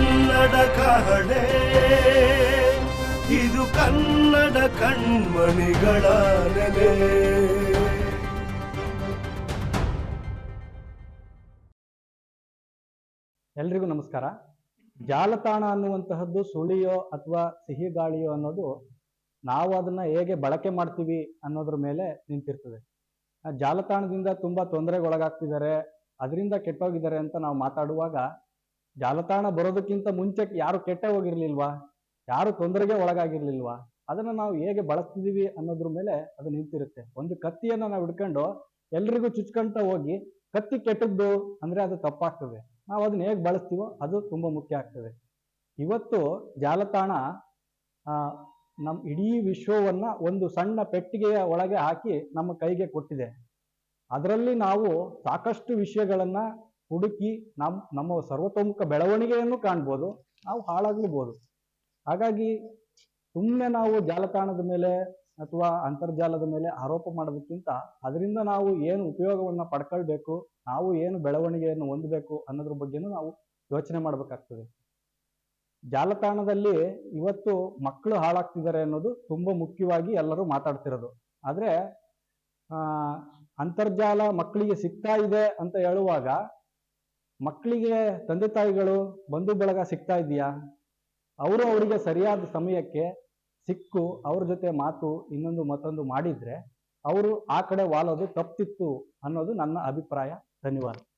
ಕನ್ನಡ ಕಹಳೆ ಇದು ಕನ್ನಡ ಕಣ್ಮಣಿಗಳ ನೆಲೆ. ಎಲ್ರಿಗೂ ನಮಸ್ಕಾರ. ಜಾಲತಾಣ ಅನ್ನುವಂತಹದ್ದು ಸುಳಿಯೋ ಅಥವಾ ಸಿಹಿ ಗಾಳಿಯೋ ಅನ್ನೋದು ನಾವು ಅದನ್ನ ಹೇಗೆ ಬಳಕೆ ಮಾಡ್ತೀವಿ ಅನ್ನೋದ್ರ ಮೇಲೆ ನಿಂತಿರ್ತದೆ. ಜಾಲತಾಣದಿಂದ ತುಂಬಾ ತೊಂದರೆಗೊಳಗಾಗ್ತಿದ್ದಾರೆ, ಅದರಿಂದ ಕೆಟ್ಟೋಗಿದ್ದಾರೆ ಅಂತ ನಾವು ಮಾತಾಡುವಾಗ ಜಾಲತಾಣ ಬರೋದಕ್ಕಿಂತ ಮುಂಚೆ ಯಾರು ಕೆಟ್ಟೆ ಹೋಗಿರ್ಲಿಲ್ವಾ? ಯಾರು ತೊಂದರೆಗೆ ಒಳಗಾಗಿರ್ಲಿಲ್ವಾ? ಅದನ್ನ ನಾವು ಹೇಗೆ ಬಳಸ್ತಿದೀವಿ ಅನ್ನೋದ್ರ ಮೇಲೆ ಅದು ನಿಂತಿರುತ್ತೆ. ಒಂದು ಕತ್ತಿಯನ್ನ ನಾವು ಹಿಡ್ಕೊಂಡು ಎಲ್ರಿಗೂ ಚುಚ್ಕೊಂತ ಹೋಗಿ ಕತ್ತಿ ಕೆಟ್ಟದ್ದು ಅಂದ್ರೆ ಅದು ತಪ್ಪಾಗ್ತದೆ. ನಾವು ಅದನ್ನ ಹೇಗೆ ಬಳಸ್ತೀವೋ ಅದು ತುಂಬ ಮುಖ್ಯ ಆಗ್ತದೆ. ಇವತ್ತು ಜಾಲತಾಣ ನಮ್ಮ ಇಡೀ ವಿಶ್ವವನ್ನ ಒಂದು ಸಣ್ಣ ಪೆಟ್ಟಿಗೆಯ ಒಳಗೆ ಹಾಕಿ ನಮ್ಮ ಕೈಗೆ ಕೊಟ್ಟಿದೆ. ಅದರಲ್ಲಿ ನಾವು ಸಾಕಷ್ಟು ವಿಷಯಗಳನ್ನ ಹುಡುಕಿ ನಮ್ಮ ನಮ್ಮ ಸರ್ವತೋಮುಖ ಬೆಳವಣಿಗೆಯನ್ನು ಕಾಣ್ಬೋದು, ನಾವು ಹಾಳಾಗ್ಲೂಬಹುದು ಹಾಗಾಗಿ ಸುಮ್ಮನೆ ನಾವು ಜಾಲತಾಣದ ಮೇಲೆ ಅಥವಾ ಅಂತರ್ಜಾಲದ ಮೇಲೆ ಆರೋಪ ಮಾಡೋದಕ್ಕಿಂತ ಅದರಿಂದ ನಾವು ಏನು ಉಪಯೋಗವನ್ನು ಪಡ್ಕೊಳ್ಬೇಕು, ನಾವು ಏನು ಬೆಳವಣಿಗೆಯನ್ನು ಹೊಂದಬೇಕು ಅನ್ನೋದ್ರ ಬಗ್ಗೆನೂ ನಾವು ಯೋಚನೆ ಮಾಡಬೇಕಾಗ್ತದೆ. ಜಾಲತಾಣದಲ್ಲಿ ಇವತ್ತು ಮಕ್ಕಳು ಹಾಳಾಗ್ತಿದ್ದಾರೆ ಅನ್ನೋದು ತುಂಬ ಮುಖ್ಯವಾಗಿ ಎಲ್ಲರೂ ಮಾತಾಡ್ತಿರೋದು. ಆದರೆ ಅಂತರ್ಜಾಲ ಮಕ್ಕಳಿಗೆ ಸಿಗ್ತಾ ಇದೆ ಅಂತ ಹೇಳುವಾಗ ಮಕ್ಕಳಿಗೆ ತಂದೆ ತಾಯಿಗಳು ಬಂಧು ಬಳಗ ಸಿಗ್ತಾ ಇದೆಯಾ ಅವರು ಅವರಿಗೆ ಸರಿಯಾದ ಸಮಯಕ್ಕೆ ಸಿಕ್ಕು, ಅವ್ರ ಜೊತೆ ಮಾತು ಇನ್ನೊಂದು ಮತ್ತೊಂದು ಮಾಡಿದ್ರೆ, ಅವರು ಆ ಕಡೆ ವಾಲೋದು ತಪ್ಪಿತ್ತು ಅನ್ನೋದು ನನ್ನ ಅಭಿಪ್ರಾಯ. ಧನ್ಯವಾದ.